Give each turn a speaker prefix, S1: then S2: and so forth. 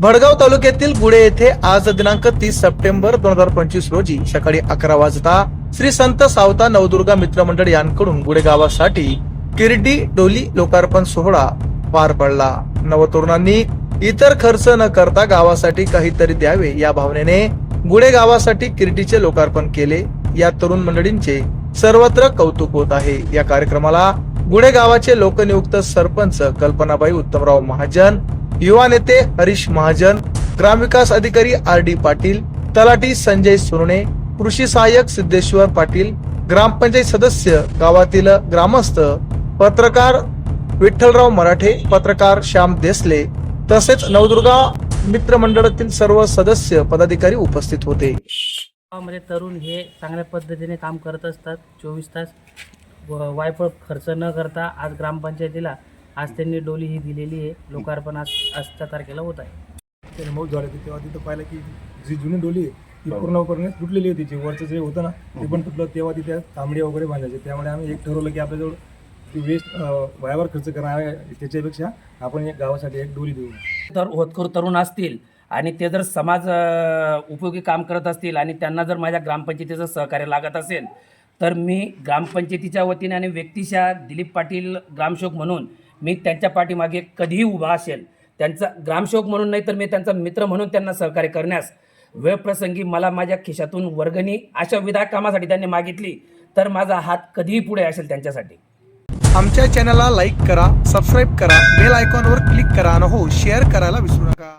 S1: भडगाव तालुक्यातील गुडे येथे आज दिनांक तीस सप्टेंबर दोन हजार पंचवीस रोजी सकाळी अकरा वाजता श्री संत सावता नवदुर्गा मित्रमंडळ यांकडून गुडे गावासाठी किरडी डोली लोकार्पण सोहळा पार पडला. नवतरुणांनी इतर खर्च न करता गावासाठी काहीतरी द्यावे या भावनेने गुडे गावासाठी किरडीचे लोकार्पण केले. या तरुण मंडळींचे सर्वत्र कौतुक होत आहे. या कार्यक्रमाला गुडे गावाचे लोकनियुक्त सरपंच कल्पनाबाई उत्तमराव महाजन युवा नेते हरीश महाजन ग्रामविकास अधिकारी आर डी पाटील तलाठी संजय सुरणे कृषी सहाय्यक सिद्धेश्वर पाटील ग्रामपंचायत सदस्य गावातील ग्रामस्थ पत्रकार विठ्ठलराव मराठे पत्रकार श्याम देसले तसेच नवदुर्गा मित्रमंडळातील सर्व सदस्य पदाधिकारी उपस्थित होते.
S2: गावामध्ये तरुण हे चांगल्या पद्धतीने काम करत असतात. चोवीस तास व वायफळ खर्च न करता आज ग्रामपंचायतीला आज त्यांनी डोली ही दिलेली आहे. लोकार्पण आज आजच्या तारखेला होत आहे.
S3: त्याने मौत झाले होते तेव्हा तिथं पाहिलं की जी जुनी डोली आहे ती पूर्णपणे तुटलेली होती. जी वरचं जे होतं ना ते पण तुटलं तेव्हा तिथे तांबडी वगैरे बांधायचे. त्यामुळे आम्ही एक ठरवलं की आपल्याजवळ ती वेस्ट वायावर खर्च करणार आहे. त्याच्यापेक्षा आपण एक गावासाठी एक डोली देऊ.
S2: तर होतकरू तरुण असतील आणि ते जर समाज उपयोगी काम करत असतील आणि त्यांना जर माझ्या ग्रामपंचायतीचं सहकार्य लागत असेल तर मी ग्रामपंचायतीच्या वतीने आणि व्यक्तिशा दिलीप पाटील ग्रामसेवक म्हणून मी त्यांच्या पाठीमागे कधीही उभा असेल त्यांचा ग्रामसेवक म्हणून नाही तर मी त्यांचा मित्र म्हणून त्यांना सहकार्य करण्यास वेळप्रसंगी मला माझ्या खिशातून वर्गणी अशा विधायक कामासाठी त्यांनी मागितली तर माझा हात कधीही पुढे असेल त्यांच्यासाठी.
S1: आमच्या चॅनलला लाईक करा सबस्क्राईब करा बेल आयकॉनवर क्लिक करा आणि हो शेअर करायला विसरू नका.